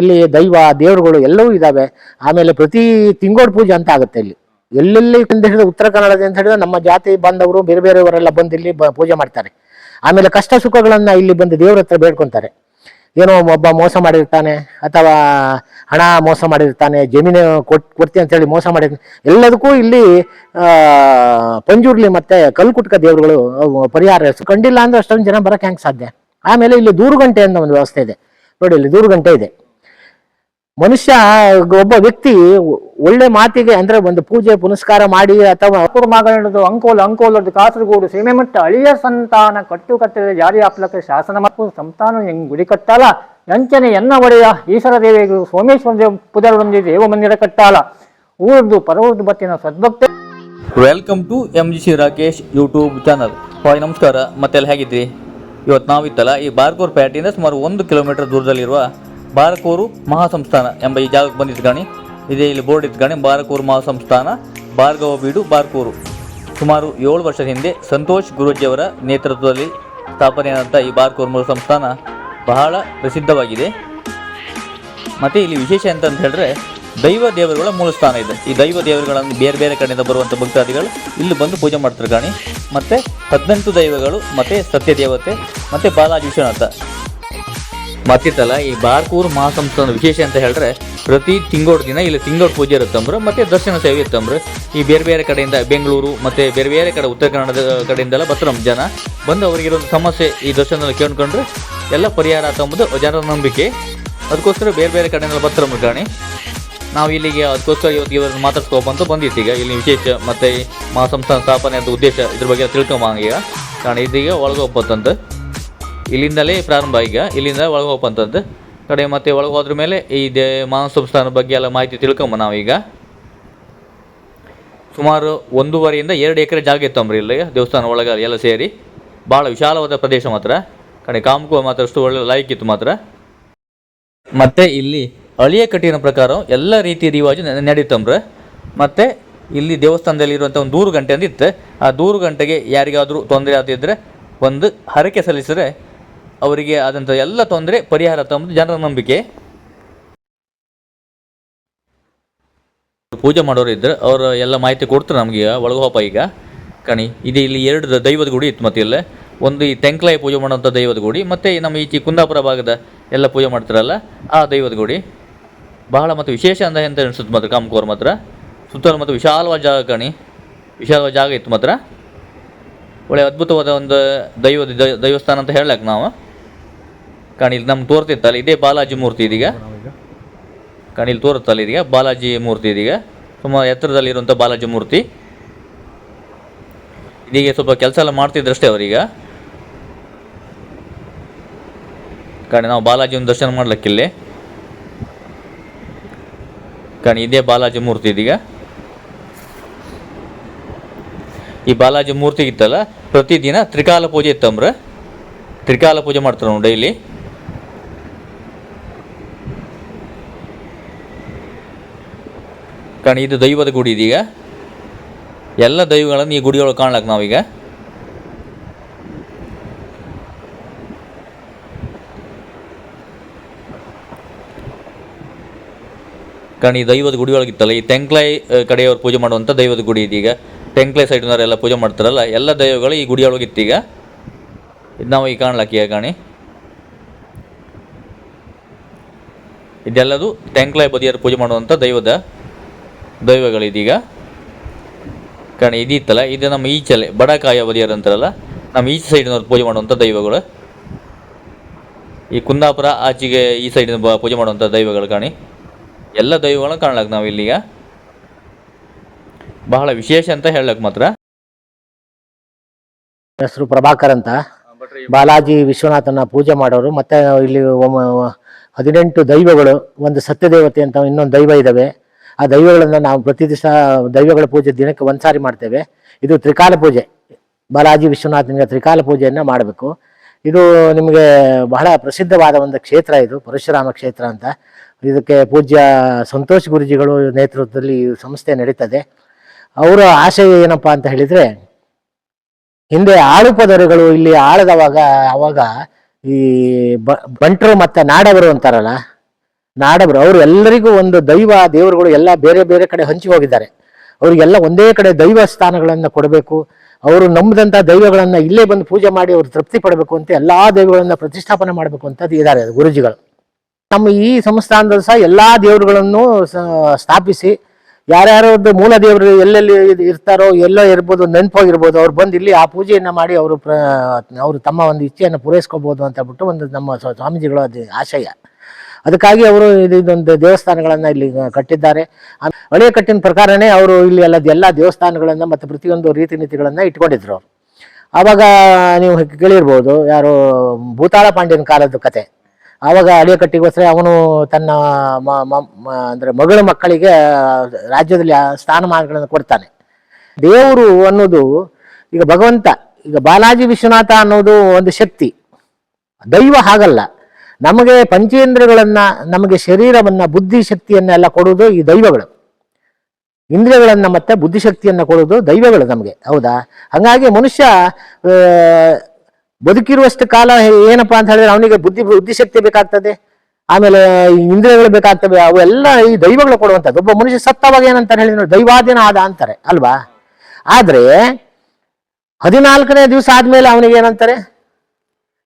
ಇಲ್ಲಿ ದೈವ, ದೇವರುಗಳು ಎಲ್ಲವೂ ಇದಾವೆ. ಆಮೇಲೆ ಪ್ರತಿ ತಿಂಗೋಡ್ ಪೂಜೆ ಅಂತ ಆಗುತ್ತೆ ಇಲ್ಲಿ. ಎಲ್ಲೆಲ್ಲಿ ಅಂತ ಹೇಳಿದ್ರೆ ಉತ್ತರ ಕನ್ನಡದ ಅಂತ ಹೇಳಿದ್ರೆ ನಮ್ಮ ಜಾತಿ ಬಂದವರು, ಬೇರೆ ಬೇರೆಯವರೆಲ್ಲ ಬಂದು ಇಲ್ಲಿ ಪೂಜೆ ಮಾಡ್ತಾರೆ. ಆಮೇಲೆ ಕಷ್ಟ ಸುಖಗಳನ್ನ ಇಲ್ಲಿ ಬಂದು ದೇವ್ರ ಹತ್ರ ಬೇಡ್ಕೊಂತಾರೆ. ಏನೋ ಒಬ್ಬ ಮೋಸ ಮಾಡಿರ್ತಾನೆ, ಅಥವಾ ಹಣ ಮೋಸ ಮಾಡಿರ್ತಾನೆ, ಜಮೀನು ಕೊಟ್ ಕೊಡ್ತೀನಿ ಅಂತ ಹೇಳಿ ಮೋಸ ಮಾಡಿರ್ತಾನೆ. ಎಲ್ಲದಕ್ಕೂ ಇಲ್ಲಿ ಪಂಜುರ್ಲಿ ಮತ್ತೆ ಕಲ್ಕುಟ್ಕ ದೇವರುಗಳು ಪರಿಹಾರ ಕಂಡಿಲ್ಲ ಅಂದ್ರೆ ಅಷ್ಟೊಂದು ಜನ ಬರಕ್ಕೆ ಹೆಂಗ್ ಸಾಧ್ಯ? ಆಮೇಲೆ ಇಲ್ಲಿ ದೂರುಗಂಟೆ ಅಂತ ಒಂದು ವ್ಯವಸ್ಥೆ ಇದೆ. ನೋಡಿ, ಇಲ್ಲಿ ದೂರುಗಂಟೆ ಇದೆ. ಮನುಷ್ಯ, ಒಬ್ಬ ವ್ಯಕ್ತಿ ಒಳ್ಳೆ ಮಾತಿಗೆ ಅಂದ್ರೆ ಒಂದು ಪೂಜೆ, ಪುನಸ್ಕಾರ ಮಾಡಿ ಅಥವಾ ಮಗಳದು ಅಂಕೋಲ, ಅಂಕೋಲದ್ದು ಕಾಸರಗೋಡು ಸೀಮೆಮಟ್ಟ ಅಳಿಯ ಸಂತಾನ ಕಟ್ಟು ಕಟ್ಟಿದ ಜಾರಿ ಹಾಕ್ಲಕ್ಕೆ ಶಾಸನ ಮತ್ತು ಸಂತಾನ ಹೆಂಗ್ ಗುಡಿ ಕಟ್ಟಾಲ? ಎಂಚನೆ ಎನ್ನ ಒಡೆಯ? ಈಶ್ವರ ದೇವಿಗಳು ಸೋಮೇಶ್ವರ ದೇವ ಪುದರೊಂದಿ ದೇವ ಮಂದಿರ ಕಟ್ಟಾಲ? ಊರದ್ದು ಪರವದ್ದು ಬತ್ತಿನ ಸದ್ಭಕ್ತ. Welcome to M G C Rakesh YouTube channel hi ನಮಸ್ಕಾರ. ಮತ್ತೆಲ್ಲ ಹೇಗಿದ್ರಿ? ಇವತ್ತು ನಾವಿತ್ತಲ್ಲ ಈ ಬಾರ್ಕೂರ್ ಪೇಟೆಯಿಂದ ಸುಮಾರು ಒಂದು ಕಿಲೋಮೀಟರ್ ದೂರದಲ್ಲಿರುವ ಬಾರಕೂರು ಮಹಾಸಂಸ್ಥಾನ ಎಂಬ ಈ ಜಾಗಕ್ಕೆ ಬಂದಿದ್ದ ಗಣಿ. ಇದೇ ಇಲ್ಲಿ ಬೋರ್ಡ್ ಇದ್ದ ಗಣಿ, ಬಾರಕೂರು ಮಹಾಸಂಸ್ಥಾನ, ಭಾರ್ಗವ ಬೀಡು, ಬಾರ್ಕೂರು. ಸುಮಾರು ಏಳು ವರ್ಷದ ಹಿಂದೆ ಸಂತೋಷ್ ಗುರೂಜಿಯವರ ನೇತೃತ್ವದಲ್ಲಿ ಸ್ಥಾಪನೆಯಾದಂಥ ಈ ಬಾರ್ಕೂರು ಮೂಲ ಸಂಸ್ಥಾನ ಬಹಳ ಪ್ರಸಿದ್ಧವಾಗಿದೆ. ಮತ್ತು ಇಲ್ಲಿ ವಿಶೇಷ ಅಂತ ಅಂತ ಹೇಳಿದ್ರೆ ದೈವ ದೇವರುಗಳ ಮೂಲ ಸ್ಥಾನ ಇದೆ. ಈ ದೈವ ದೇವರುಗಳನ್ನು ಬೇರೆ ಬೇರೆ ಕಡೆಯಿಂದ ಬರುವಂಥ ಭಕ್ತಾದಿಗಳು ಇಲ್ಲಿ ಬಂದು ಪೂಜೆ ಮಾಡ್ತಾರೆ ಗಾಣಿ. ಮತ್ತು ಹದಿನೆಂಟು ದೈವಗಳು, ಮತ್ತು ಸತ್ಯ ದೇವತೆ ಮತ್ತು ಬಾಲಾಜಿ ವಿಶ್ವನಾಥ. ಮತ್ತಿತ್ತಲ್ಲ, ಈ ಬಾರ್ಕೂರು ಮಹಾಸಂಸ್ಥಾನದ ವಿಶೇಷ ಅಂತ ಹೇಳಿದ್ರೆ, ಪ್ರತಿ ತಿಂಗಳ ದಿನ ಇಲ್ಲಿ ತಿಂಗಳ ಪೂಜೆ ಇರುತ್ತಂಬ್ರೆ ಮತ್ತೆ ದರ್ಶನ ಸೇವೆ ಇತ್ತಂಬ್ರೆ ಈ ಬೇರೆ ಬೇರೆ ಕಡೆಯಿಂದ ಬೆಂಗಳೂರು, ಮತ್ತೆ ಬೇರೆ ಬೇರೆ ಕಡೆ ಉತ್ತರ ಕನ್ನಡದ ಕಡೆಯಿಂದೆಲ್ಲ ಬರ್ತಾರೆ ಜನ. ಬಂದು ಅವರಿಗಿರೋ ಸಮಸ್ಯೆ ಈ ದರ್ಶನದಲ್ಲಿ ಕೇಳ್ಕೊಂಡ್ರೆ, ಎಲ್ಲ ಪರಿಹಾರ ಆತ ಎಂಬುದು ಜನರ ನಂಬಿಕೆ. ಅದಕ್ಕೋಸ್ಕರ ಬೇರೆ ಬೇರೆ ಕಡೆಯಿಂದ ಬರ್ತಾರೆ ಕಾಣಿ ನಾವು ಇಲ್ಲಿಗೆ ಅದಕ್ಕೋಸ್ಕರ ಇವತ್ತು ಇವರನ್ನು ಮಾತಾಡ್ಸ್ಕೊಬಂತ ಬಂದಿತ್ತು ಈಗ ಇಲ್ಲಿ ವಿಶೇಷ ಮತ್ತೆ ಮಹಾಸಂಸ್ಥಾನ ಸ್ಥಾಪನೆ ಅಂತ ಉದ್ದೇಶ ಇದ್ರ ಬಗ್ಗೆ ತಿಳ್ಕೊಂಬಂಗ ಈಗ ಕಾರಣ ಇದೀಗ ಒಳಗೆ ಹೋಗ್ಬತ್ತಂತ. ಇಲ್ಲಿಂದಲೇ ಪ್ರಾರಂಭ. ಈಗ ಇಲ್ಲಿಂದ ಒಳಗೆ ಹೋಗುವಂಥದ್ದು ಕಡೆ ಮತ್ತೆ ಒಳಗೆ ಹೋದ್ರ ಮೇಲೆ ಈ ದೇ ಮಹಾಸಂಸ್ಥಾನದ ಬಗ್ಗೆ ಎಲ್ಲ ಮಾಹಿತಿ ತಿಳ್ಕೊಂಬ ನಾವೀಗ ಸುಮಾರು ಒಂದೂವರೆಯಿಂದ ಎರಡು ಎಕರೆ ಜಾಗ ಇತ್ತಂಬ್ರಿ ಇಲ್ಲಿ, ದೇವಸ್ಥಾನ ಒಳಗೆ ಎಲ್ಲ ಸೇರಿ. ಭಾಳ ವಿಶಾಲವಾದ ಪ್ರದೇಶ ಮಾತ್ರ. ಕಡೆ ಕಾಮಕುವ ಮಾತ್ರ ಅಷ್ಟು ಒಳ್ಳೆ ಲೈಕ್ ಇತ್ತು ಮಾತ್ರ. ಮತ್ತೆ ಇಲ್ಲಿ ಅಳಿಯ ಕಟ್ಟಿನ ಪ್ರಕಾರ ಎಲ್ಲ ರೀತಿ ರಿವಾಜು ನಡೀತಂಬ್ರ ಮತ್ತೆ ಇಲ್ಲಿ ದೇವಸ್ಥಾನದಲ್ಲಿ ಇರುವಂಥ ಒಂದು ದೂರು ಗಂಟೆ ಇತ್ತು ಆ ದೂರು ಗಂಟೆಗೆ ಯಾರಿಗಾದರೂ ತೊಂದರೆ ಆದಿದ್ದರೆ ಒಂದು ಹರಕೆ ಸಲ್ಲಿಸಿದ್ರೆ ಅವರಿಗೆ ಆದಂಥ ಎಲ್ಲ ತೊಂದರೆ, ಪರಿಹಾರ ತಂಬುದು ಜನರ ನಂಬಿಕೆ. ಪೂಜೆ ಮಾಡೋರು ಇದ್ರೆ ಅವರು ಎಲ್ಲ ಮಾಹಿತಿ ಕೊಡ್ತಾರೆ ನಮಗೆ ಈಗ ಒಳಗೆ ಹೋಪ ಈಗ. ಕಣಿ, ಇದು ಇಲ್ಲಿ ಎರಡು ದೈವದ ಗುಡಿ ಇತ್ತು ಮತ್ತೆ ಇಲ್ಲೇ. ಒಂದು ಈ ತೆಂಕ್ಲಾಯಿ ಪೂಜೆ ಮಾಡುವಂಥ ದೈವದ ಗುಡಿ, ಮತ್ತು ನಮ್ಮ ಈಚೆ ಕುಂದಾಪುರ ಭಾಗದ ಎಲ್ಲ ಪೂಜೆ ಮಾಡ್ತಾರಲ್ಲ, ಆ ದೈವದ ಗುಡಿ. ಬಹಳ ಮತ್ತು ವಿಶೇಷ ಅಂತ ಎಂತ ಅನಿಸುತ್ತೆ ಮಾತ್ರ, ಕಾಮಕೋರ್ ಮಾತ್ರ. ಸುತ್ತಲೂ ಮತ್ತು ವಿಶಾಲವಾದ ಜಾಗ ಕಣಿ. ವಿಶಾಲವಾದ ಜಾಗ ಇತ್ತು ಮಾತ್ರ. ಒಳ್ಳೆ ಅದ್ಭುತವಾದ ಒಂದು ದೈವದ ದೈವಸ್ಥಾನ ಅಂತ ಹೇಳಕ್ಕೆ ನಾವು. ಕಾಣಿ ಇಲ್ಲಿ ನಮ್ಗೆ ತೋರ್ತಿತ್ತಲ್ಲ ಇದೇ ಬಾಲಾಜಿ ಮೂರ್ತಿ ಇದೀಗ. ಕಾಣಿಲ್ ತೋರುತ್ತಲ್ಲ ಇದೀಗ, ಬಾಲಾಜಿ ಮೂರ್ತಿ ಇದೀಗ. ಸುಮಾರು ಎತ್ತರದಲ್ಲಿರುವಂಥ ಬಾಲಾಜಿ ಮೂರ್ತಿ. ಇದೀಗ ಸ್ವಲ್ಪ ಕೆಲಸ ಎಲ್ಲ ಮಾಡ್ತಿದ್ರಷ್ಟೇ ಅವರೀಗ. ಕಾಣಿ, ನಾವು ಬಾಲಾಜಿ ಒಂದು ದರ್ಶನ ಮಾಡ್ಲಿಕ್ಕಿಲ್ಲಿ ಕಾಣಿ, ಇದೇ ಬಾಲಾಜಿ ಮೂರ್ತಿ ಇದೀಗ. ಈ ಬಾಲಾಜಿ ಮೂರ್ತಿ ಇತ್ತಲ್ಲ, ಪ್ರತಿದಿನ ತ್ರಿಕಾಲ ಪೂಜೆ ಇತ್ತಂಬ್ರೆ. ತ್ರಿಕಾಲ ಪೂಜೆ ಮಾಡ್ತಾರೆ ನಾವು ಡೈಲಿ. ಕಾರಣ ಇದು ದೈವದ ಗುಡಿ ಇದೀಗ. ಎಲ್ಲ ದೈವಗಳನ್ನು ಈ ಗುಡಿಯೊಳಗೆ ಕಾಣ್ಲಕ್ಕೆ ನಾವೀಗ. ಕಾರಣ ಈ ದೈವದ ಗುಡಿಯೊಳಗೆ ಇತ್ತಲ್ಲ ಈ ತೆಂಕ್ಲೈ ಆ, ಕಡೆಯವರು ಪೂಜೆ ಮಾಡುವಂಥ ದೈವದ ಗುಡಿ ಇದೀಗ. ತೆಂಕ್ಲೈ ಸೈಡ್ನವರೆಲ್ಲ ಪೂಜೆ ಮಾಡ್ತಾರಲ್ಲ ಎಲ್ಲ ದೈವಗಳು ಈ ಗುಡಿಯೊಳಗಿತ್ತೀಗ. ಇದು ನಾವು ಈಗ ಕಾಣ್ಲಕ್ಕೆ ಈಗ ಕಾಣಿ. ಇದೆಲ್ಲದು ತೆಂಕ್ಲೈ ಬದಿಯರು ಪೂಜೆ ಮಾಡುವಂಥ ದೈವದ ದೈವಗಳಿದೀಗ? ಕಾರಣ ಇದಿತ್ತಲ್ಲ ಇದು ನಮ್ಮ ಈಚಲೆ, ಬಡಕಾಯ ಬದಿಯರು ಅಂತಾರಲ್ಲ, ನಮ್ಮ ಈಚ ಸೈಡ್ನವ್ರು ಪೂಜೆ ಮಾಡುವಂಥ ದೈವಗಳು. ಈ ಕುಂದಾಪುರ ಆಚೆಗೆ ಈ ಸೈಡಿನ ಪೂಜೆ ಮಾಡುವಂಥ ದೈವಗಳು ಕಾಣಿ. ಎಲ್ಲ ದೈವಗಳನ್ನ ಕಾಣ್ಲಕ್ಕೆ ನಾವು ಇಲ್ಲಿಗ ಬಹಳ ವಿಶೇಷ ಅಂತ ಹೇಳಕ್ ಮಾತ್ರ. ಹೆಸರು ಪ್ರಭಾಕರ್ ಅಂತ. ಬಾಲಾಜಿ ವಿಶ್ವನಾಥನ ಪೂಜೆ ಮಾಡೋರು. ಮತ್ತೆ ಇಲ್ಲಿ ಹದಿನೆಂಟು ದೈವಗಳು, ಒಂದು ಸತ್ಯ ದೇವತೆ ಅಂತ ಇನ್ನೊಂದು ದೈವ ಇದಾವೆ. ಆ ದೈವಗಳನ್ನು ನಾವು ಪ್ರತಿ ದಿವಸ ದೈವಗಳ ಪೂಜೆ ದಿನಕ್ಕೆ ಒಂದ್ಸಾರಿ ಮಾಡ್ತೇವೆ. ಇದು ತ್ರಿಕಾಲ ಪೂಜೆ. ಬಾಲಾಜಿ ವಿಶ್ವನಾಥನಿಗೆ ತ್ರಿಕಾಲ ಪೂಜೆಯನ್ನು ಮಾಡಬೇಕು. ಇದು ನಿಮಗೆ ಬಹಳ ಪ್ರಸಿದ್ಧವಾದ ಒಂದು ಕ್ಷೇತ್ರ ಇದು, ಪರಶುರಾಮ ಕ್ಷೇತ್ರ ಅಂತ. ಇದಕ್ಕೆ ಪೂಜ್ಯ ಸಂತೋಷ್ ಗುರುಜಿಗಳು ನೇತೃತ್ವದಲ್ಲಿ ಸಂಸ್ಥೆ ನಡೀತದೆ. ಅವರ ಆಶಯ ಏನಪ್ಪಾ ಅಂತ ಹೇಳಿದರೆ, ಹಿಂದೆ ಆಳು ಪದರುಗಳು ಇಲ್ಲಿ ಆಳದವಾಗ ಅವಾಗ ಈ ಬಂಟರು ಮತ್ತೆ ನಾಡವರು ಅಂತಾರಲ್ಲ ನಾಡಬರು, ಅವರು ಎಲ್ಲರಿಗೂ ಒಂದು ದೈವ, ದೇವರುಗಳು ಎಲ್ಲ ಬೇರೆ ಬೇರೆ ಕಡೆ ಹಂಚಿ ಹೋಗಿದ್ದಾರೆ. ಅವರಿಗೆಲ್ಲ ಒಂದೇ ಕಡೆ ದೈವ ಸ್ಥಾನಗಳನ್ನು ಕೊಡಬೇಕು. ಅವರು ನಂಬಿದಂಥ ದೈವಗಳನ್ನು ಇಲ್ಲೇ ಬಂದು ಪೂಜೆ ಮಾಡಿ ಅವರು ತೃಪ್ತಿ ಪಡಬೇಕು ಅಂತ ಎಲ್ಲಾ ದೇವರುಗಳನ್ನು ಪ್ರತಿಷ್ಠಾಪನೆ ಮಾಡಬೇಕು ಅಂತ ಇದ್ದಾರೆ ಗುರುಜಿಗಳು. ನಮ್ಮ ಈ ಸಂಸ್ಥಾನದಲ್ಲಿ ಸಹ ಎಲ್ಲಾ ದೇವರುಗಳನ್ನು ಸ್ಥಾಪಿಸಿ ಯಾರ್ಯಾರದ್ದು ಮೂಲ ದೇವರು ಎಲ್ಲೆಲ್ಲಿ ಇರ್ತಾರೋ, ಎಲ್ಲೋ ಇರ್ಬೋದು, ನೆನಪೋಗಿರ್ಬೋದು, ಅವ್ರು ಬಂದು ಇಲ್ಲಿ ಆ ಪೂಜೆಯನ್ನು ಮಾಡಿ ಅವರು ಪ್ರ, ಅವರು ತಮ್ಮ ಒಂದು ಇಚ್ಛೆಯನ್ನು ಪೂರೈಸ್ಕೋಬಹುದು ಅಂತ ಬಿಟ್ಟು ಒಂದು ನಮ್ಮ ಸ್ವ- ಸ್ವಾಮೀಜಿಗಳ ಆಶಯ. ಅದಕ್ಕಾಗಿ ಅವರು ಇದು ಇದೊಂದು ದೇವಸ್ಥಾನಗಳನ್ನ ಇಲ್ಲಿ ಕಟ್ಟಿದ್ದಾರೆ. ಹಳೆಯ ಕಟ್ಟಿನ ಪ್ರಕಾರನೇ ಅವರು ಇಲ್ಲಿ ಎಲ್ಲ ಎಲ್ಲ ದೇವಸ್ಥಾನಗಳನ್ನು ಮತ್ತು ಪ್ರತಿಯೊಂದು ರೀತಿ ನೀತಿಗಳನ್ನು ಇಟ್ಕೊಂಡಿದ್ರು. ಅವರು ಆವಾಗ ನೀವು ಕೇಳಿರ್ಬೋದು, ಯಾರು ಭೂತಾಳ ಪಾಂಡ್ಯನ ಕಾಲದ ಕತೆ. ಆವಾಗ ಹಳೆಯ ಕಟ್ಟಿಗೋಸ್ಕರ ಅವನು ತನ್ನ ಅಂದ್ರೆ ಮಗಳ ಮಕ್ಕಳಿಗೆ ರಾಜ್ಯದಲ್ಲಿ ಸ್ಥಾನಮಾನಗಳನ್ನು ಕೊಡ್ತಾನೆ. ದೇವರು ಅನ್ನೋದು ಈಗ ಭಗವಂತ, ಈಗ ಬಾಲಾಜಿ ವಿಶ್ವನಾಥ ಅನ್ನೋದು ಒಂದು ಶಕ್ತಿ. ದೈವ ಹಾಗಲ್ಲ. ನಮಗೆ ಪಂಚೇಂದ್ರಗಳನ್ನು ನಮಗೆ ಶರೀರವನ್ನ, ಬುದ್ಧಿ ಶಕ್ತಿಯನ್ನೆಲ್ಲ ಕೊಡುವುದು ಈ ದೈವಗಳು. ಇಂದ್ರಿಯಗಳನ್ನ ಮತ್ತೆ ಬುದ್ಧಿಶಕ್ತಿಯನ್ನ ಕೊಡುವುದು ದೈವಗಳು ನಮಗೆ, ಹೌದಾ? ಹಂಗಾಗಿ ಮನುಷ್ಯ ಬದುಕಿರುವಷ್ಟು ಕಾಲ ಏನಪ್ಪಾ ಅಂತ ಹೇಳಿದ್ರೆ ಅವನಿಗೆ ಬುದ್ಧಿ ಬುದ್ಧಿಶಕ್ತಿ ಬೇಕಾಗ್ತದೆ. ಆಮೇಲೆ ಇಂದ್ರಿಯಗಳು ಬೇಕಾಗ್ತವೆ, ಅವೆಲ್ಲ ಈ ದೈವಗಳು ಕೊಡುವಂಥದ್ದು. ಒಬ್ಬ ಮನುಷ್ಯ ಸತ್ತವಾಗ ಏನಂತಾರೆ ಹೇಳಿದ್ರು ದೈವಾಧೀನ ಆದ ಅಂತಾರೆ, ಅಲ್ವಾ? ಆದ್ರೆ ಹದಿನಾಲ್ಕನೇ ದಿವಸ ಆದ್ಮೇಲೆ ಅವನಿಗೆ ಏನಂತಾರೆ?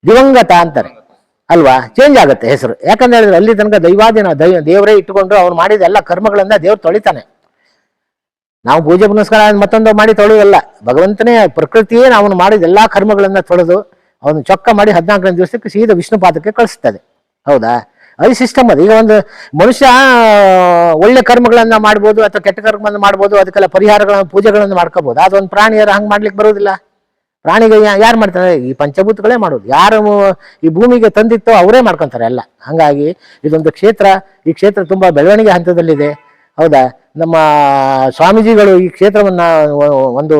ದಿವಂಗತ ಅಂತಾರೆ. ಅಲ್ವಾ? ಚೇಂಜ್ ಆಗುತ್ತೆ ಹೆಸರು. ಯಾಕಂದ್ರೆ ಹೇಳಿದ್ರೆ ಅಲ್ಲಿ ತನಕ ದೈವಾದಿನ ದೈವ ದೇವರೇ ಇಟ್ಟುಕೊಂಡು ಅವ್ರು ಮಾಡಿದ ಎಲ್ಲ ಕರ್ಮಗಳನ್ನ ದೇವ್ರು ತೊಳಿತಾನೆ. ನಾವು ಪೂಜೆ ಪುನಸ್ಕಾರ ಮತ್ತೊಂದು ಮಾಡಿ ತೊಳೆಯಲ್ಲ ಭಗವಂತನೇ ಪ್ರಕೃತಿಯೇ ಅವನು ಮಾಡಿದ ಎಲ್ಲಾ ಕರ್ಮಗಳನ್ನ ತೊಳೆದು ಅವನು ಚೊಕ್ಕ ಮಾಡಿ ಹದಿನಾಲ್ಕನೇ ದಿವಸಕ್ಕೆ ಸೀದ ವಿಷ್ಣು ಪಾದಕ್ಕೆ ಕಳಿಸ್ತದೆ. ಹೌದಾ? ಅದು ಸಿಸ್ಟಮ್ ಅದು. ಈಗ ಒಂದು ಮನುಷ್ಯ ಒಳ್ಳೆ ಕರ್ಮಗಳನ್ನ ಮಾಡ್ಬೋದು ಅಥವಾ ಕೆಟ್ಟ ಕರ್ಮವನ್ನು ಮಾಡ್ಬೋದು, ಅದಕ್ಕೆಲ್ಲ ಪರಿಹಾರಗಳನ್ನ, ಪೂಜೆಗಳನ್ನ ಮಾಡ್ಕೋಬಹುದು ಅದೊಂದು ಪ್ರಾಣಿಯರ ಹಂಗೆ ಮಾಡ್ಲಿಕ್ಕೆ ಬರೋದಿಲ್ಲ ಪ್ರಾಣಿಗೆ ಯಾರು ಮಾಡ್ತಾರೆ? ಈ ಪಂಚಭೂತಗಳೇ ಮಾಡೋದು. ಯಾರು ಈ ಭೂಮಿಗೆ ತಂದಿತ್ತೋ ಅವರೇ ಮಾಡ್ಕೊಂತಾರೆ ಎಲ್ಲ. ಹಂಗಾಗಿ ಇದೊಂದು ಕ್ಷೇತ್ರ. ಈ ಕ್ಷೇತ್ರ ತುಂಬಾ ಬೆಳವಣಿಗೆ ಹಂತದಲ್ಲಿದೆ. ಹೌದಾ? ನಮ್ಮ ಸ್ವಾಮೀಜಿಗಳು ಈ ಕ್ಷೇತ್ರವನ್ನ ಒಂದು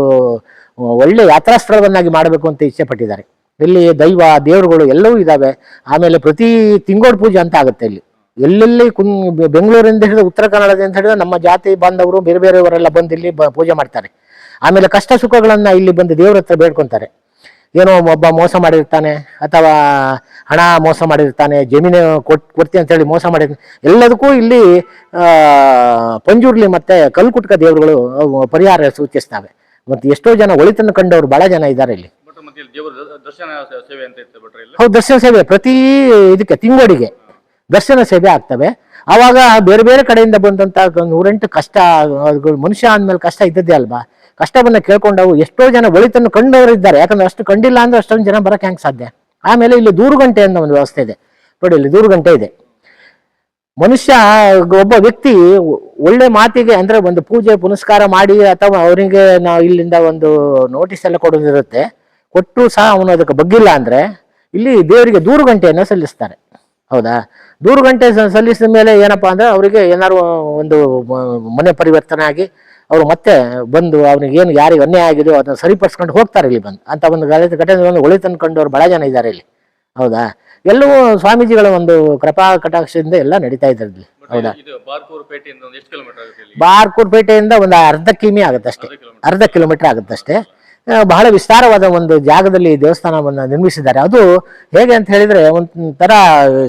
ಒಳ್ಳೆ ಯಾತ್ರಾ ಸ್ಥಳವನ್ನಾಗಿ ಮಾಡಬೇಕು ಅಂತ ಇಚ್ಛೆ ಪಟ್ಟಿದ್ದಾರೆ ಇಲ್ಲಿ ದೈವ, ದೇವರುಗಳು ಎಲ್ಲವೂ ಇದ್ದಾವೆ ಆಮೇಲೆ ಪ್ರತಿ ತಿಂಗೋಡ್ ಪೂಜೆ ಅಂತ ಆಗುತ್ತೆ ಇಲ್ಲಿ. ಎಲ್ಲೆಲ್ಲಿ ಕುನ್ ಬೆಂಗಳೂರಿಂದ ಹಿಡಿದು ಉತ್ತರ ಕನ್ನಡದಿಂದ ಹಿಡಿದು ನಮ್ಮ ಜಾತಿ, ಬಾಂಧವರು, ಬೇರೆ ಬೇರೆಯವರೆಲ್ಲ ಬಂದು ಇಲ್ಲಿ ಪೂಜೆ ಮಾಡ್ತಾರೆ. ಆಮೇಲೆ ಕಷ್ಟ ಸುಖಗಳನ್ನ ಇಲ್ಲಿ ಬಂದು ದೇವ್ರ ಹತ್ರ ಬೇಡ್ಕೊಂತಾರೆ. ಏನೋ ಒಬ್ಬ ಮೋಸ ಮಾಡಿರ್ತಾನೆ ಅಥವಾ ಹಣ ಮೋಸ ಮಾಡಿರ್ತಾನೆ ಜಮೀನು ಕೊಟ್ ಕೊಡ್ತೀನಿ ಅಂತ ಹೇಳಿ ಮೋಸ ಮಾಡಿರ್ತಾನೆ ಎಲ್ಲದಕ್ಕೂ ಇಲ್ಲಿ ಪಂಜುರ್ಲಿ ಮತ್ತೆ ಕಲ್ಕುಟ್ಕ ದೇವರುಗಳು ಪರಿಹಾರ ಸೂಚಿಸ್ತವೆ. ಮತ್ತು ಎಷ್ಟೋ ಜನ ಒಳಿತನ್ನು ಕಂಡವರು ಬಹಳ ಜನ ಇದ್ದಾರೆ ಇಲ್ಲಿ. ಹೌದು ದರ್ಶನ ಸೇವೆ ಪ್ರತಿ ಇದಕ್ಕೆ ತಿಂಗಳಿಗೆ ದರ್ಶನ ಸೇವೆ ಆಗ್ತವೆ. ಆವಾಗ ಬೇರೆ ಬೇರೆ ಕಡೆಯಿಂದ ಬಂದಂತ ನೂರೆಂಟು ಕಷ್ಟ ಮನುಷ್ಯ ಅಂದ್ಮೇಲೆ ಕಷ್ಟ ಇದ್ದದ್ದೇ ಅಲ್ವಾ? ಕಷ್ಟವನ್ನ ಕೇಳ್ಕೊಂಡವು. ಎಷ್ಟೋ ಜನ ಒಳಿತನ್ನು ಕಂಡವರಿದ್ದಾರೆ ಯಾಕಂದ್ರೆ ಅಷ್ಟು ಕಂಡಿಲ್ಲ ಅಂದ್ರೆ ಅಷ್ಟೊಂದು ಜನ ಬರಕ್ಕೆ ಹೆಂಗ್ ಸಾಧ್ಯ? ಆಮೇಲೆ ಇಲ್ಲಿ ದೂರುಗಂಟೆ ಅಂತ ಒಂದು ವ್ಯವಸ್ಥೆ ಇದೆ. ನೋಡಿ, ಇಲ್ಲಿ ದೂರುಗಂಟೆ ಇದೆ. ಮನುಷ್ಯ, ಒಬ್ಬ ವ್ಯಕ್ತಿ ಒಳ್ಳೆ ಮಾತಿಗೆ, ಅಂದ್ರೆ ಒಂದು ಪೂಜೆ, ಪುನಸ್ಕಾರ ಮಾಡಿ, ಅಥವಾ ಅವರಿಗೆ ನಾವು ಇಲ್ಲಿಂದ ಒಂದು ನೋಟಿಸ್ ಎಲ್ಲ ಕೊಡೋದಿರುತ್ತೆ ಕೊಟ್ಟು ಸಹ ಅವನು ಅದಕ್ಕೆ ಬಗ್ಗಿಲ್ಲ ಅಂದ್ರೆ ಇಲ್ಲಿ ದೇವರಿಗೆ ದೂರು ಗಂಟೆಯನ್ನು ಸಲ್ಲಿಸ್ತಾರೆ. ಹೌದಾ? ದೂರು ಗಂಟೆ ಸಲ್ಲಿಸಿದ ಮೇಲೆ ಏನಪ್ಪಾ ಅಂದ್ರೆ ಅವರಿಗೆ ಏನಾದ್ರು ಒಂದು ಮನೆ ಪರಿವರ್ತನೆ ಆಗಿ ಅವರು ಮತ್ತೆ ಬಂದು ಅವನಿಗೆ ಏನು ಯಾರಿಗೆ ಅನ್ಯಾಯ ಆಗಿದೆಯೋ ಅದನ್ನ ಸರಿಪಡಿಸ್ಕೊಂಡು ಹೋಗ್ತಾರೆ ಇಲ್ಲಿ ಬಂದು. ಅಂತ ಒಂದು ಘಟನೆ ಘಟನೆ ಒಳಿ ತಂದ್ಕೊಂಡವ್ರು ಬಹಳ ಜನ ಇದ್ದಾರೆ ಇಲ್ಲಿ. ಹೌದಾ? ಎಲ್ಲವೂ ಸ್ವಾಮೀಜಿಗಳ ಒಂದು ಕೃಪಾ ಕಟಾಕ್ಷದಿಂದ ಎಲ್ಲ ನಡೀತಾ ಇದ್ದಾರೆ ಇಲ್ಲಿ. ಹೌದಾ? ಬಾರ್ಕೂರ್ ಪೇಟೆಯಿಂದ ಒಂದು ಎಷ್ಟು ಕಿಲೋಮೀಟರ್ ಆಗುತ್ತೆ ಒಂದು ಅರ್ಧ ಕಿಮಿ ಆಗುತ್ತಷ್ಟೇ. ಅರ್ಧ ಕಿಲೋಮೀಟರ್ ಆಗುತ್ತಷ್ಟೇ. ಆ, ಬಹಳ ವಿಸ್ತಾರವಾದ ಒಂದು ಜಾಗದಲ್ಲಿ ದೇವಸ್ಥಾನವನ್ನು ನಿರ್ಮಿಸಿದ್ದಾರೆ. ಅದು ಹೇಗೆ ಅಂತ ಹೇಳಿದ್ರೆ ಒಂಥರ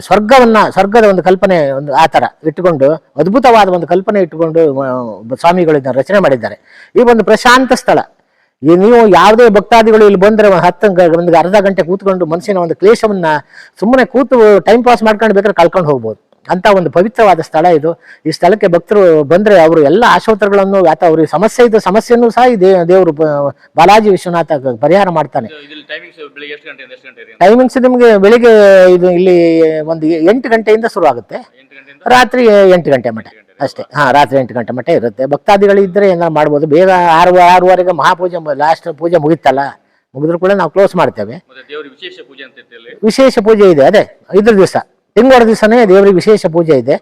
ಸ್ವರ್ಗವನ್ನ, ಸ್ವರ್ಗದ ಒಂದು ಕಲ್ಪನೆ, ಒಂದು ಆ ತರ ಇಟ್ಟುಕೊಂಡು, ಅದ್ಭುತವಾದ ಒಂದು ಕಲ್ಪನೆ ಇಟ್ಟುಕೊಂಡು ಸ್ವಾಮಿಗಳು ಇದನ್ನು ರಚನೆ ಮಾಡಿದ್ದಾರೆ. ಈ ಒಂದು ಪ್ರಶಾಂತ ಸ್ಥಳ. ಈ ನೀವು ಯಾವುದೇ ಭಕ್ತಾದಿಗಳು ಇಲ್ಲಿ ಬಂದ್ರೆ ಒಂದು ಹತ್ತು ಒಂದು ಅರ್ಧ ಗಂಟೆ ಕೂತ್ಕೊಂಡು ಮನಸ್ಸಿನ ಒಂದು ಕ್ಲೇಶವನ್ನ ಸುಮ್ಮನೆ ಕೂತು ಟೈಮ್ ಪಾಸ್ ಮಾಡ್ಕೊಂಡು ಬೇಕಾದ್ರೆ ಕಳ್ಕೊಂಡು ಹೋಗ್ಬೋದು. ಅಂತ ಒಂದು ಪವಿತ್ರವಾದ ಸ್ಥಳ ಇದು. ಈ ಸ್ಥಳಕ್ಕೆ ಭಕ್ತರು ಬಂದ್ರೆ ಅವರು ಎಲ್ಲ ಆಶೋತ್ತರಗಳನ್ನು ಅಥವಾ ಅವ್ರಿಗೆ ಸಮಸ್ಯೆ ಇದ್ದ ಸಮಸ್ಯೆಯನ್ನು ಸಹ ಇದೆ ದೇವರು ಬಾಲಾಜಿ ವಿಶ್ವನಾಥ ಪರಿಹಾರ ಮಾಡ್ತಾನೆ. ಟೈಮಿಂಗ್ಸ್ ನಿಮ್ಗೆ ಬೆಳಿಗ್ಗೆ ಇದು ಇಲ್ಲಿ ಒಂದು ಎಂಟು ಗಂಟೆಯಿಂದ ಶುರು ಆಗುತ್ತೆ. ರಾತ್ರಿ ಎಂಟು ಗಂಟೆ ಮಟ್ಟ ಅಷ್ಟೇ. ಹಾ ರಾತ್ರಿ ಎಂಟು ಗಂಟೆ ಮಟ್ಟ ಇರುತ್ತೆ. ಭಕ್ತಾದಿಗಳು ಇದ್ರೆ ಏನಾರು ಮಾಡ್ಬೋದು? ಬೇಗ ಆರು ಆರೂವರೆಗೆ ಮಹಾಪೂಜೆ ಲಾಸ್ಟ್ ಪೂಜೆ ಮುಗಿತಲ್ಲ ಮುಗಿದ್ರು ಕೂಡ ನಾವು ಕ್ಲೋಸ್ ಮಾಡ್ತೇವೆ. ವಿಶೇಷ ಪೂಜೆ ಇದೆ ಅದೇ ಇದ್ರ ದಿವಸ. ತಿಂಗಳ ದಿವಸನೇ ದೇವರಿಗೆ ವಿಶೇಷ ಪೂಜೆ ಇದೆ.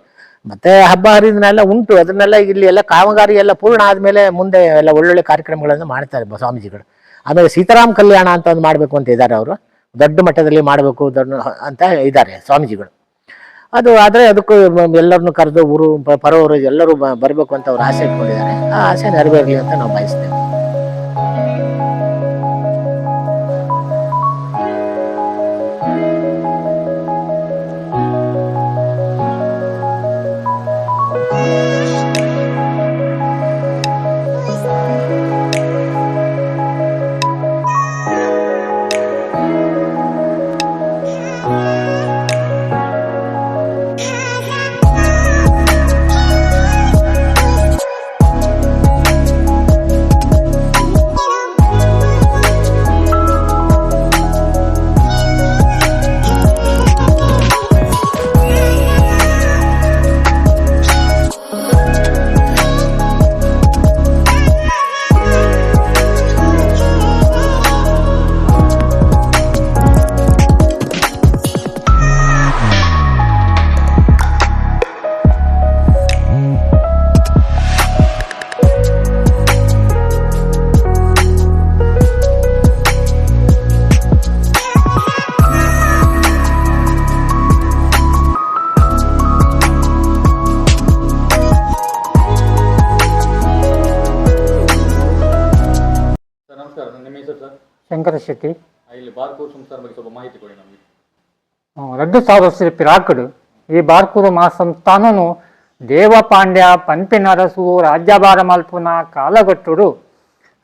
ಮತ್ತೆ ಹಬ್ಬ ಹರಿದಿನೆಲ್ಲ ಉಂಟು. ಅದನ್ನೆಲ್ಲ ಇಲ್ಲಿ ಎಲ್ಲ ಕಾಮಗಾರಿ ಎಲ್ಲ ಪೂರ್ಣ ಆದಮೇಲೆ ಮುಂದೆ ಎಲ್ಲ ಒಳ್ಳೊಳ್ಳೆ ಕಾರ್ಯಕ್ರಮಗಳನ್ನು ಮಾಡ್ತಾರೆ ಸ್ವಾಮೀಜಿಗಳು. ಆಮೇಲೆ ಸೀತಾರಾಮ್ ಕಲ್ಯಾಣ ಅಂತ ಒಂದು ಮಾಡಬೇಕು ಅಂತ ಇದ್ದಾರೆ ಅವರು. ದೊಡ್ಡ ಮಟ್ಟದಲ್ಲಿ ಮಾಡಬೇಕು, ದೊಡ್ಡ ಅಂತ ಇದ್ದಾರೆ ಸ್ವಾಮೀಜಿಗಳು. ಅದು ಆದರೆ ಅದಕ್ಕೂ ಎಲ್ಲರನ್ನು ಕರೆದು ಊರು ಪರವರು ಎಲ್ಲರೂ ಬರಬೇಕು ಅಂತ ಅವ್ರು ಆಸೆ ಇಟ್ಕೊಂಡಿದ್ದಾರೆ. ಆ ಆಸೆ ನೆರವೇರಲಿ ಅಂತ ನಾವು ಬಯಸ್ತೇವೆ. ಶಂಕರ ಶೆಟ್ಟಿ. ಇಲ್ಲಿ ಬಾರ್ಕೂರು ಸಂಸ್ಥಾನ ಬಗ್ಗೆ ಸ್ವಲ್ಪ ಮಾಹಿತಿ ಕೊಡಿ ನಮಗೆ. ರದ್ದು ಸಾವಸ್ರಿ ಪಿರಾಕಡು. ಈ ರಾಜ್ಯಭಾರ ಮಲ್ಪುನ ಕಾಲಗಟ್ಟುಡು.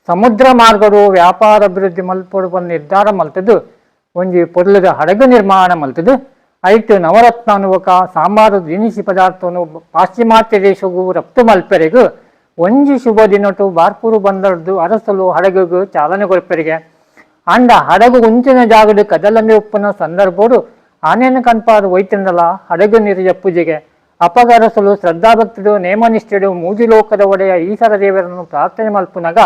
ಸಮುದ್ರ ಮಾರ್ಗರು ವ್ಯಾಪಾರ ಅಭಿವೃದ್ಧಿ ಮಲ್ಪುಡುವ ನಿರ್ಧಾರ ಮಲ್ತದು ಒಂಜಿ ಪೊರ್ಲದ ಹಡಗು ನಿರ್ಮಾಣ ಮಲ್ತದು ಐಟು ನವರತ್ನಾನುವಕ ಸಾಂಬಾರು ದಿನಿಸಿ ಪದಾರ್ಥವನ್ನು ಪಾಶ್ಚಿಮಾತ್ಯ ದೇಶಗೂ ರಫ್ತು ಮಲ್ಪೆರೆಗೂ ಒಂಜಿ ಶುಭ ದಿನಟು ಬಾರ್ಕೂರು ಬಂದರದ್ದು ಅರಸಲು ಹಡಗುಗೂ ಚಾಲನೆಗೊಳ್ಪರಿಗೆ. ಅಂಡ ಹಡಗು ಉಂಚಿನ ಜಾಗದ ಕದಲಮೆ ಉಪ್ಪನ ಸಂದರ್ಭಡು ಆನೆಯನ್ನು ಕನ್ಪಾದ ಒಯ್ತಿಂದಲ ಹಡಗು ನೀರು ಪೂಜೆಗೆ ಅಪಗರಸಲು ಶ್ರದ್ಧಾಭಕ್ತರು ನೇಮನಿಷ್ಠರು ಮೂಜಿ ಲೋಕದ ಒಡೆಯ ಈಶ್ವರ ದೇವರನ್ನು ಪ್ರಾರ್ಥನೆ ಮಲ್ಪುನಗ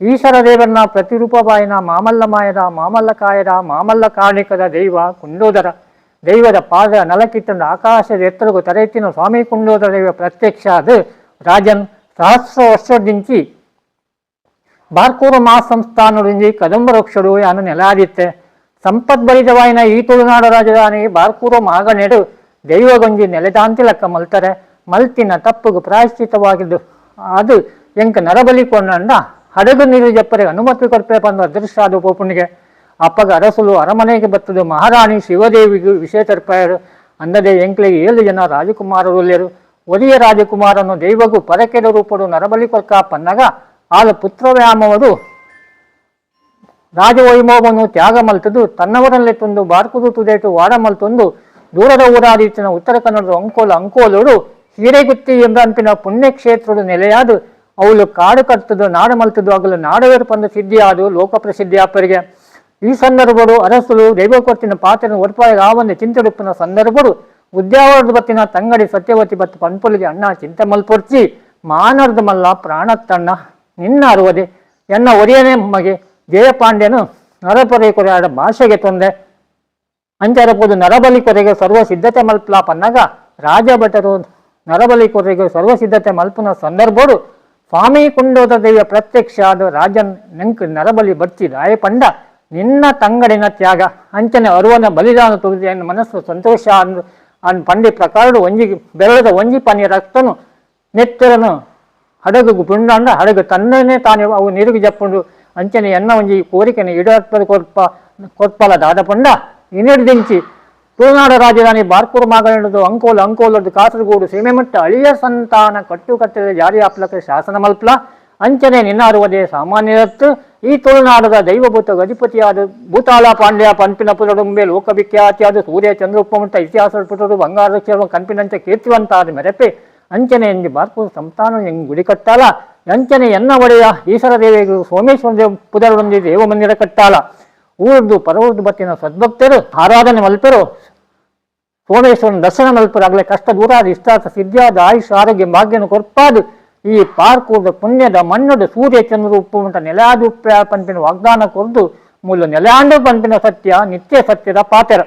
ಈಶ್ವರ ದೇವರನ್ನ ಪ್ರತಿರೂಪವಾಯಿನ ಮಾಮಲ್ಲ ಮಾಯದ ಮಾಮಲ್ಲ ಕಾಯದ ಮಾಮಲ್ಲ ಕಾರಣಿಕದ ದೈವ ಕುಂಡೋದರ ದೈವದ ಪಾದ ನಲಕಿತ್ತಂದ ಆಕಾಶದ ಎತ್ತರಗೂ ತರೆತ್ತಿನ ಸ್ವಾಮಿ ಕುಂಡೋದರ ದೈವ ಪ್ರತ್ಯಕ್ಷ ಅದು ರಾಜನ್ ಸಹಸ್ರ ವರ್ಷದಿಂಚಿ ಬಾರ್ಕೂರು ಮಹಾಸಂಸ್ಥಾನದಿಂದ ಕದಂಬ ವೃಕ್ಷಡು ಯಾನು ನೆಲಾದಿತ್ತೆ. ಸಂಪದ್ಭರಿತವಾಯಿನ ಈ ತುಳುನಾಡು ರಾಜಧಾನಿ ಬಾರ್ಕೂರು ಮಾಗನೆಡು ದೈವಗೊಂಜಿ ನೆಲೆದಾಂತಿ ಲೆಕ್ಕ ಮಲ್ತಾರೆ. ಮಲ್ತಿನ ತಪ್ಪುಗು ಪ್ರಾಯಶ್ಚಿತವಾಗಿದ್ದು ಅದು ಎಂಕ ನರಬಲಿ ಕೊಂಡ ಹಡಗು ನೀರು ಜಪ್ಪರಿಗೆ ಅನುಮತಿ ಕೊಡ್ಪೆ ಬಂದು ಅದೃಷ್ಟ ಅದು ಪೋಪುಣಿಗೆ ಅಪ್ಪಗ ಅರಸಲು ಅರಮನೆಗೆ ಬತ್ತದು ಮಹಾರಾಣಿ ಶಿವದೇವಿಗೂ ವಿಷಯ ತರ್ಪಾಯರು. ಅಂದದೆ ಎಂಕ್ಲೆಗೆ ಏಳು ಜನ ರಾಜಕುಮಾರರುಲ್ಯರು ಒಲಿಯ ರಾಜಕುಮಾರನು ದೈವಗೂ ಪರಕೆದ ರೂಪಡು ನರಬಲಿ ಕೊಲ್ಕ ಪನ್ನಗ ಆಲ ಪುತ್ರವ್ಯಾಮವರು ರಾಜವೈಭವವನ್ನು ತ್ಯಾಗ ಮಲ್ತದು ತನ್ನವರಲ್ಲೇ ತಂದು ಬಾರ್ಕುದು ತುದೇಟು ವಾಡ ಮಲ್ತೊಂದು ದೂರದ ಊರಾದೀಚಿನ ಉತ್ತರ ಕನ್ನಡದ ಅಂಕೋಲ ಅಂಕೋಲುಡು ಹಿರೇಗುತ್ತಿ ಎಂಬಂಪಿನ ಪುಣ್ಯಕ್ಷೇತ್ರದ ನೆಲೆಯಾದು. ಅವಳು ಕಾಡು ಕಟ್ಟದು, ನಾಡ ಮಲ್ತದು ಆಗಲು ನಾಡವೇರು ಪಂದ ಸಿದ್ಧಿಯಾದು, ಲೋಕ ಪ್ರಸಿದ್ಧಿ ಅಪ್ಪರಿಗೆ. ಈ ಸಂದರ್ಭಡು ಅರಸಲು ದೇವಕೊತ್ತಿನ ಪಾತ್ರನ ಒರ್ಪಾಯ ಆವಂದ ಚಿಂತೆಡುಪ್ಪನ ಸಂದರ್ಭಡು ಉದ್ಯಾವರದ ಬತ್ತಿನ ತಂಗಡಿ ಸತ್ಯವತಿ ಬತ್ತು ಪಂಪುಲಿಗೆ ಅಣ್ಣ ಚಿಂತೆ ಮಲ್ಪೊರ್ಚಿ. ಮಾನರ್ದ ಮಲ್ಲ ಪ್ರಾಣತ್ತಣ್ಣ ನಿನ್ನ ಅರುವದೆ, ಎನ್ನ ಒಡೆಯನೇ ಮಗೆ, ಜಯಪಾಂಡ್ಯನು ನರಪೊರೆ ಕೊರೆಯಾದ ಭಾಷೆಗೆ ತೊಂದೆ. ಅಂಚರಪುದು ನರಬಲಿ ಕೊರೆಗೆ ಸರ್ವ ಸಿದ್ಧತೆ ಮಲ್ಪಲ ಪನ್ನಗ ರಾಜಭಟರು ನರಬಲಿ ಕೊರೆಗೆ ಸರ್ವ ಸಿದ್ಧತೆ ಮಲ್ಪನ ಸಂದರ್ಭಡು ಸ್ವಾಮಿ ಕುಂಡೋದ ದೇವಿಯ ಪ್ರತ್ಯಕ್ಷ ಆದ ರಾಜನ್ ನೆಂಕ್ ನರಬಲಿ ಬರ್ತಿ ರಾಯಪಂಡ, ನಿನ್ನ ತಂಗಡಿನ ತ್ಯಾಗ, ಅಂಚನೆ ಅರುವನ ಬಲಿದಾನ ತುಳಿದ ಎನ್ನ ಮನಸ್ಸು ಸಂತೋಷ ಅಂದು ಅನ್ ಪಂಡಿ ಪ್ರಕಾರಡು ಒಂಜಿ ಬೆರಳದ ಒಂಜಿ ಪನಿಯ ರಕ್ತನು ನೆತ್ತರನು ಹಡಗು ಪುಂಡಾಂಡ ಹಡಗು ತನ್ನೇ ತಾನೇ ಅವು ನೀರಿಗೆ ಜಪ್ಪುಂಡು. ಅಂಚನೆ ಎನ್ನ ಒಂಜಿ ಕೋರಿಕೆನೆ ಈಡೇರ್ಪದ ಕೊರ್ಪ, ಕೊರ್ಪಲ ದಾದ ಪಂಡ. ಇನಿಡ್ದಿಂಚಿ ತುಳುನಾಡು ರಾಜಧಾನಿ ಬಾರ್ಕೂರು ಮಾಗನಡು ಅಂಕೋಲ ಅಂಕೋಲದ್ದು ಕಾಸರಗೋಡು ಸೀಮೆಮಟ್ಟ ಅಳಿಯ ಸಂತಾನ ಕಟ್ಟುಕಟ್ಟದ ಜಾರಿ ಆಪ್ಲಕ್ಕೆ ಶಾಸನ ಮಲ್ಪಲ. ಅಂಚನೆ ನಿನ್ನಾರುವುದೇ ಸಾಮಾನ್ಯರತ್ತು ಈ ತುಳುನಾಡದ ದೈವಭೂತ ಗಜಪತಿಯಾದ ಭೂತಾಳ ಪಾಂಡ್ಯ ಪಂಪಿನ ಪುರಡುಂಬೆ ಲೋಕವಿಖ್ಯಾತಿಯಾದ ಸೂರ್ಯ ಚಂದ್ರೋಪಮಟ್ಟ ಇತಿಹಾಸ ಪುಟರು ಬಂಗಾರ ಕಂಪಿನಂತೆ ಕೀರ್ತಿವಂತಾದ ಮೆರಪೆ. ಅಂಚನೆ ಎಂದು ಬಾರ್ಕು ಸಂತಾನ ಎಂಗ್ ಗುಡಿ ಕಟ್ಟಾಲ? ಅಂಚನೆ ಎನ್ನ ಒಡೆಯ ಈಶ್ವರ ದೇವಿಗೂ ಸೋಮೇಶ್ವರ ದೇವ ಪುದರೊಂದಿ ದೇವ ಮಂದಿರ ಕಟ್ಟಾಲ. ಊರದ್ದು ಪರವರ್ದು ಬತ್ತಿನ ಸದ್ಭಕ್ತರು, ಆರಾಧನೆ ಮಲ್ಪರು. ಸೋಮೇಶ್ವರನ ದರ್ಶನ ಮಲ್ಪರಾಗಲೇ ಕಷ್ಟ ದೂರಾದ ಇಷ್ಟಾರ್ಥ ಸಿದ್ಧಾದ ಆಯುಷ್, ಆರೋಗ್ಯ, ಭಾಗ್ಯನ ಕೊರ್ಪಾದು. ಈ ಪಾರ್ಕೂದ ಪುಣ್ಯದ ಮಣ್ಣದ ಸೂರ್ಯ ಚಂದ್ರ ಉಪ್ಪು ಉಂಟ ನೆಲಾದು ಪಂಪಿನ ವಾಗ್ದಾನ ಕೊರ್ದು. ಮೂಲ ನೆಲಾಂಡು ಪಂಪಿನ ಸತ್ಯ, ನಿತ್ಯ ಸತ್ಯದ ಪಾತೆರ.